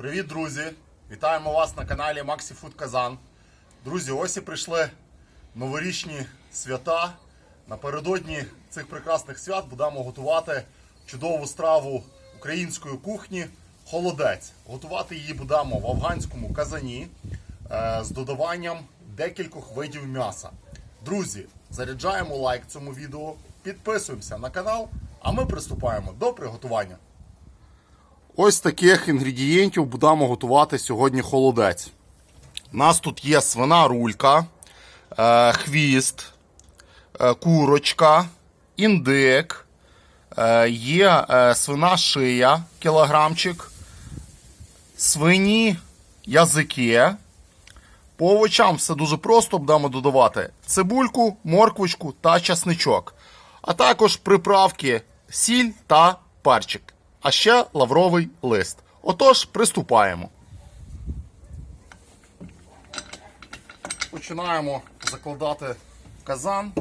Привіт, друзі! Вітаємо вас на каналі Maxi Food Казан. Друзі, ось і прийшли новорічні свята. Напередодні цих прекрасних свят будемо готувати чудову страву української кухні холодець. Готувати її будемо в афганському казані е, з додаванням декількох видів м'яса. Друзі, заряджаємо лайк цьому відео, підписуємося на канал, а ми приступаємо до приготування. Ось таких інгредієнтів будемо готувати сьогодні холодець. У нас тут є свина рулька, е, хвіст, е, курочка, індик, е, є свина шия, кілограмчик, свині язики. По овочам все дуже просто будемо додавати цибульку, морквочку та часничок. А також приправки сіль та перчик. А ще лавровий лист. Отож, приступаємо. Починаємо закладати казан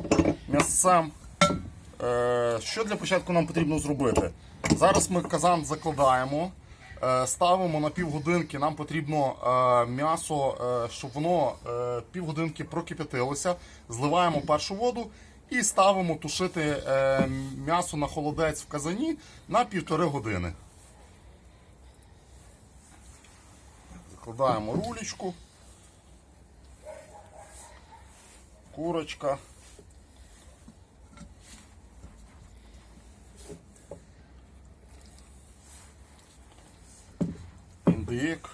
м'ясцем. Е, Що для початку нам потрібно зробити? Зараз ми казан закладаємо, е, ставимо на півгодинки. Нам потрібно е, м'ясо, щоб воно півгодинки прокип'ятилося. Зливаємо першу воду і ставимо тушити е, м'ясо на холодець в казані на півтори години. Закладаємо рулечку. Курочка. індик,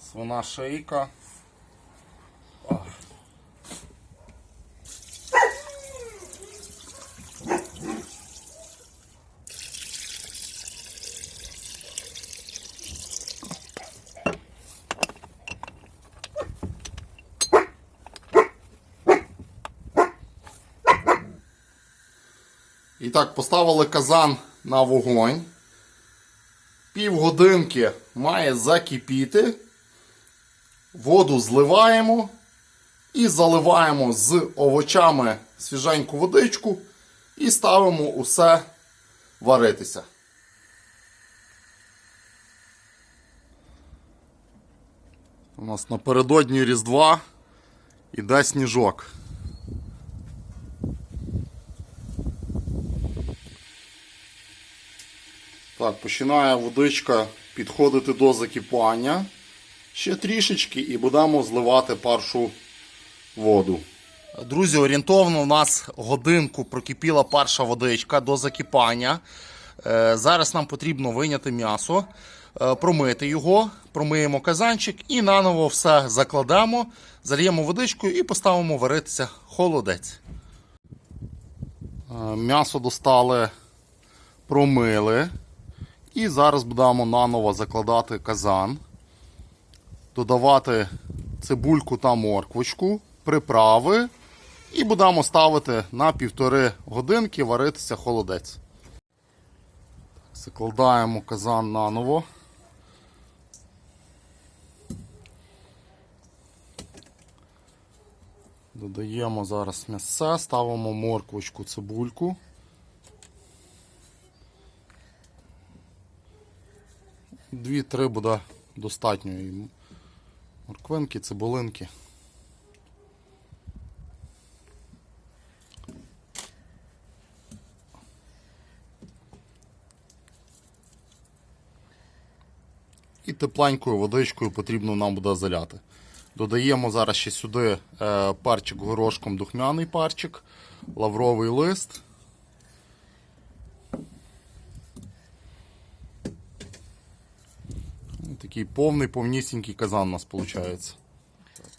свина шейка. Так, поставили казан на вогонь півгодинки має закипіти. Воду зливаємо і заливаємо з овочами свіженьку водичку і ставимо усе варитися. У нас напередодні Різдва іде сніжок. Так, починає водичка підходити до закипання. Ще трішечки і будемо зливати першу воду. Друзі, орієнтовно у нас годинку прокипіла перша водичка до закипання. Е, Зараз нам потрібно вийняти м'ясо, е, промити його, промиємо казанчик і наново все закладемо, зальємо водичкою і поставимо варитися холодець. Е, М'ясо достали, промили. І зараз будемо наново закладати казан, додавати цибульку та морквочку, приправи. І будемо ставити на півтори годинки варитися холодець. Закладаємо казан наново. Додаємо зараз м'ясце, ставимо морквочку, цибульку. Дві-три буде достатньо і морквинки, цибулинки. І тепленькою водичкою потрібно нам буде заляти. Додаємо зараз ще сюди е, парчик горошком, духмяний парчик, лавровий лист. Такий повний, повнісінький казан у нас виходить.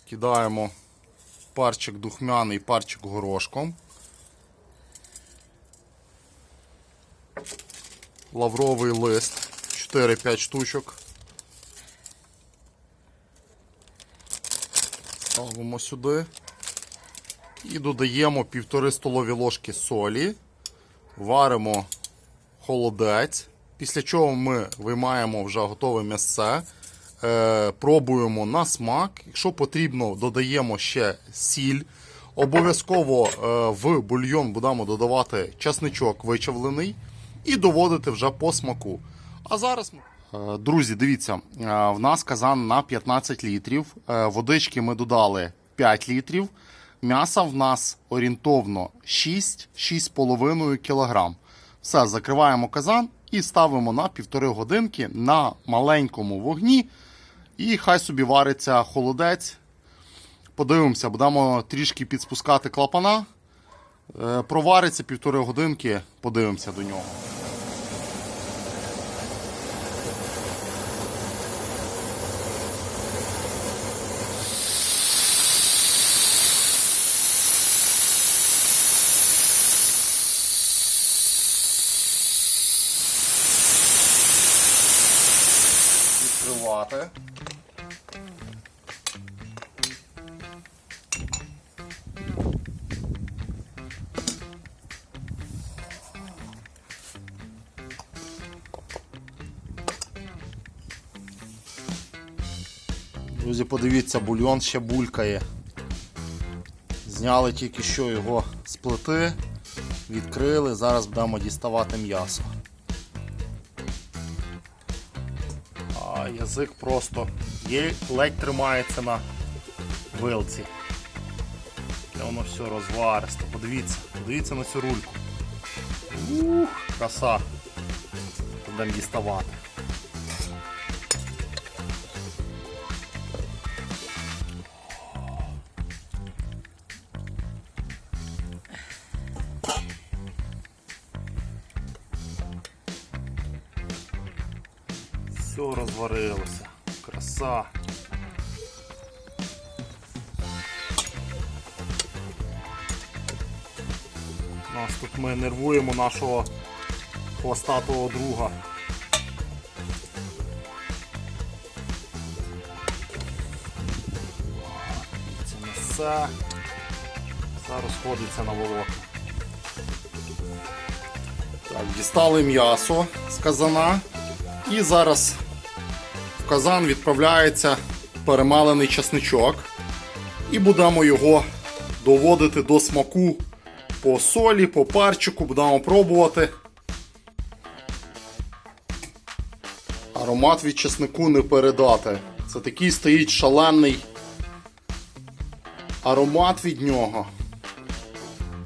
Кидаємо парчик духмяний, парчик горошком. Лавровий лист 4-5 штучок. Ставимо сюди. І додаємо півтори столові ложки солі. Варимо холодець. Після чого ми виймаємо вже готове м'ясце, е, пробуємо на смак. Якщо потрібно, додаємо ще сіль. Обов'язково е, в бульйон будемо додавати часничок вичавлений і доводити вже по смаку. А зараз Е, Друзі, дивіться, е, в нас казан на 15 літрів. Водички ми додали 5 літрів. М'яса в нас орієнтовно 6-6,5 кг. Все, закриваємо казан і ставимо на півтори годинки на маленькому вогні. І хай собі вариться холодець. Подивимося, будемо трішки підспускати клапана. Е, Провариться півтори годинки, подивимося до нього. Друзі, подивіться, бульйон ще булькає. Зняли тільки що його з плити, відкрили, зараз будемо діставати м'ясо. А язик просто ледь тримається на вилці. Де воно все розваристо. Подивіться, подивіться на цю рульку. Ух, краса. Будемо діставати. Все розварилося. Краса. Нас тут ми нервуємо нашого хвостатого друга. Це м'ясе. Все розходиться на волокна. Так, дістали м'ясо з казана. І зараз казан відправляється перемалений часничок. І будемо його доводити до смаку по солі, по парчику, будемо пробувати. Аромат від чеснику не передати. Це такий стоїть шалений аромат від нього.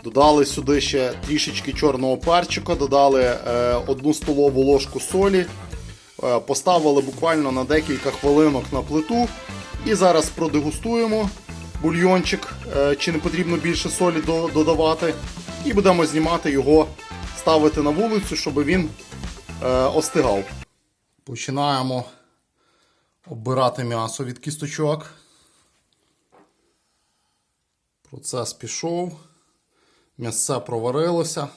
Додали сюди ще трішечки чорного перчика, додали е, одну столову ложку солі, поставили буквально на декілька хвилинок на плиту. І зараз продегустуємо бульйончик, е, чи не потрібно більше солі додавати. І будемо знімати його, ставити на вулицю, щоб він е, остигав. Починаємо оббирати м'ясо від кісточок. Процес пішов. М'ясце проварилося.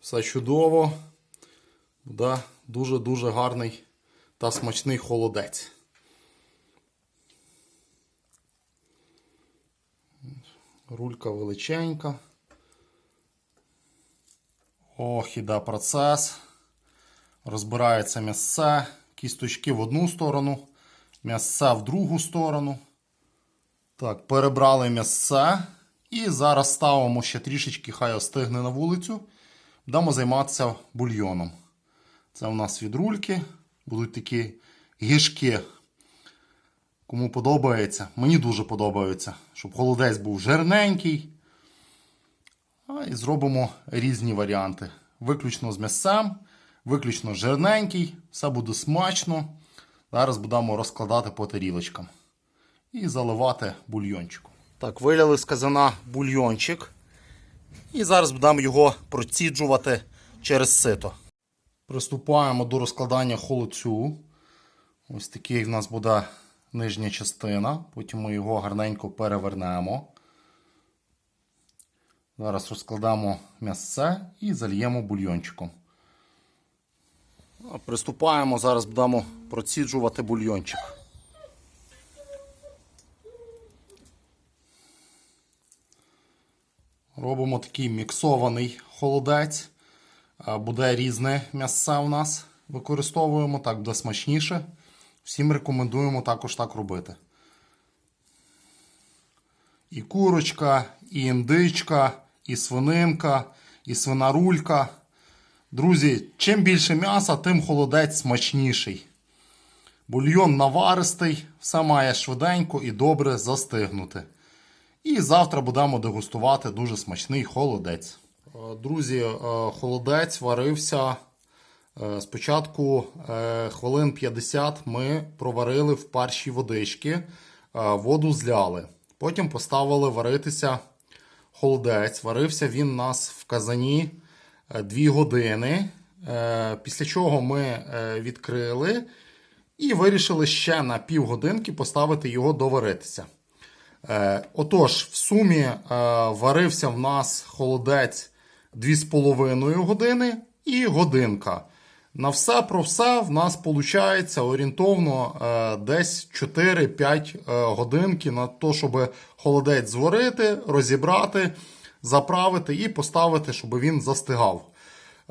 Все чудово. Буде дуже-дуже гарний та смачний холодець. Рулька величенька. Ох, іде процес. Розбирається м'ясце. Кісточки в одну сторону, м'ясце в другу сторону. Так, перебрали м'ясце. І зараз ставимо ще трішечки, хай остигне на вулицю. Будемо займатися бульйоном. Це у нас від рульки. Будуть такі гішки. Кому подобається. Мені дуже подобається, щоб холодець був жирненький. А і зробимо різні варіанти. Виключно з м'ясцем, виключно жирненький, все буде смачно. Зараз будемо розкладати по тарілочкам і заливати бульйончиком. Так, виляли з казана бульйончик. І зараз будемо його проціджувати через сито. Приступаємо до розкладання холодцю. Ось такий в нас буде нижня частина. Потім ми його гарненько перевернемо. Зараз розкладемо м'ясце і зальємо бульйончиком. Приступаємо, зараз будемо проціджувати бульйончик. Робимо такий міксований холодець. Буде різне м'ясце у нас. Використовуємо, так буде смачніше. Всім рекомендуємо також так робити. І курочка, і індичка, і свининка, і свинарулька. Друзі, чим більше м'яса, тим холодець смачніший. Бульйон наваристий, все має швиденько і добре застигнути. І завтра будемо дегустувати дуже смачний холодець. Е, Друзі, е, холодець варився. Е, Спочатку хвилин 50 ми проварили в першій водички, воду зляли. Потім поставили варитися холодець. Варився він у нас в казані 2 години. Після чого ми відкрили і вирішили ще на півгодинки поставити його доваритися. Отож, в сумі варився в нас холодець 2,5 години і годинка. На все про все в нас виходить орієнтовно е, десь 4-5 е, годинки на те, щоб холодець зварити, розібрати, заправити і поставити, щоб він застигав.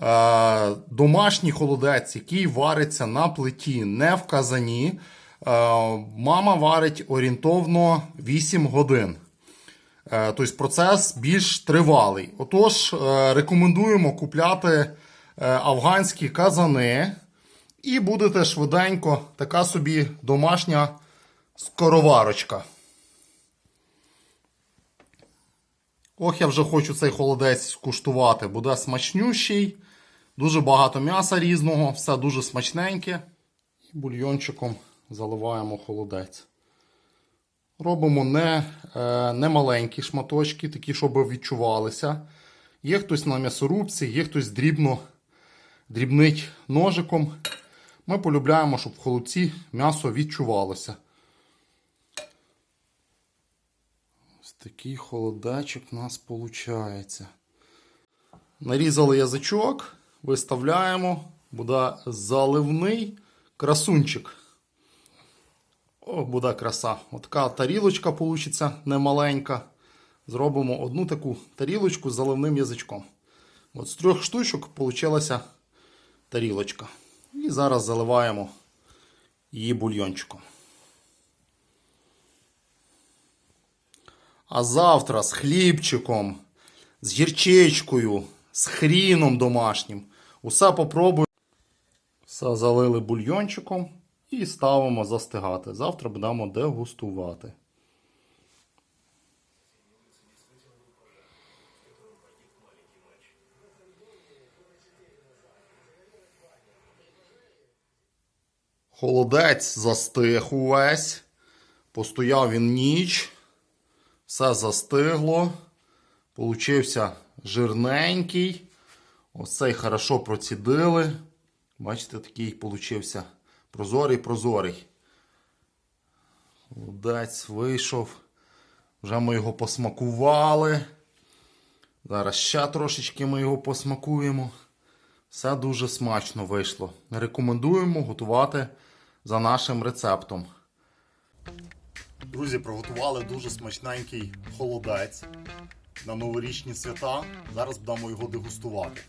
Е, домашній холодець, який вариться на плиті, не в казані. Мама варить орієнтовно 8 годин. Е, Тобто процес більш тривалий. Отож, е, рекомендуємо купляти е, афганські казани. І будете швиденько така собі домашня скороварочка. Ох, я вже хочу цей холодець скуштувати. Буде смачнющий, дуже багато м'яса різного, все дуже смачненьке. І бульйончиком заливаємо холодець. Робимо не, е, не маленькі шматочки, такі, щоб відчувалися. Є хтось на м'ясорубці, є хтось дрібно дрібнить ножиком. Ми полюбляємо, щоб в холодці м'ясо відчувалося. Ось такий холодечок у нас виходить. Нарізали язичок, виставляємо, буде заливний красунчик. О, буде краса. От така тарілочка вийде немаленька. Зробимо одну таку тарілочку з заливним язичком. От з трьох штучок вийшла тарілочка. І зараз заливаємо її бульйончиком. А завтра з хлібчиком, з гірчичкою, з хріном домашнім. Усе попробуємо. Все залили бульйончиком і ставимо застигати. Завтра будемо дегустувати. Холодець застиг увесь. Постояв він ніч. Все застигло. Получився жирненький. Ось цей хорошо процідили. Бачите, такий получився прозорий-прозорий. Холодець вийшов. Вже ми його посмакували. Зараз ще трошечки ми його посмакуємо. Все дуже смачно вийшло. Рекомендуємо готувати за нашим рецептом. Друзі, приготували дуже смачненький холодець на новорічні свята. Зараз будемо його дегустувати.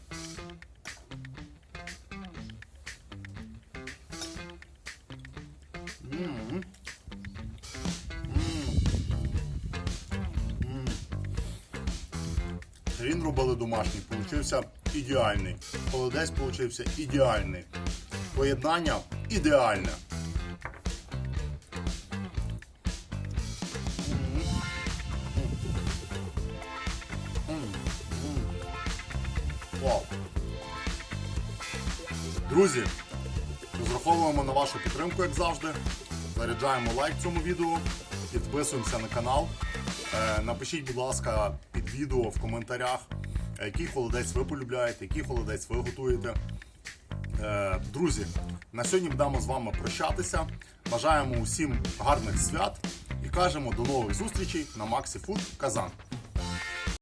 Він робили домашній, получився ідеальний. Холодець получився ідеальний. Поєднання ідеальне. Друзі, розраховуємо на вашу підтримку, як завжди. Заряджаємо лайк цьому відео, підписуємося на канал. Е, Напишіть, будь ласка, під відео в коментарях, е, який холодець ви полюбляєте, який холодець ви готуєте. Е, Друзі, на сьогодні будемо з вами прощатися. Бажаємо усім гарних свят і кажемо до нових зустрічей на Maxi Food Казан.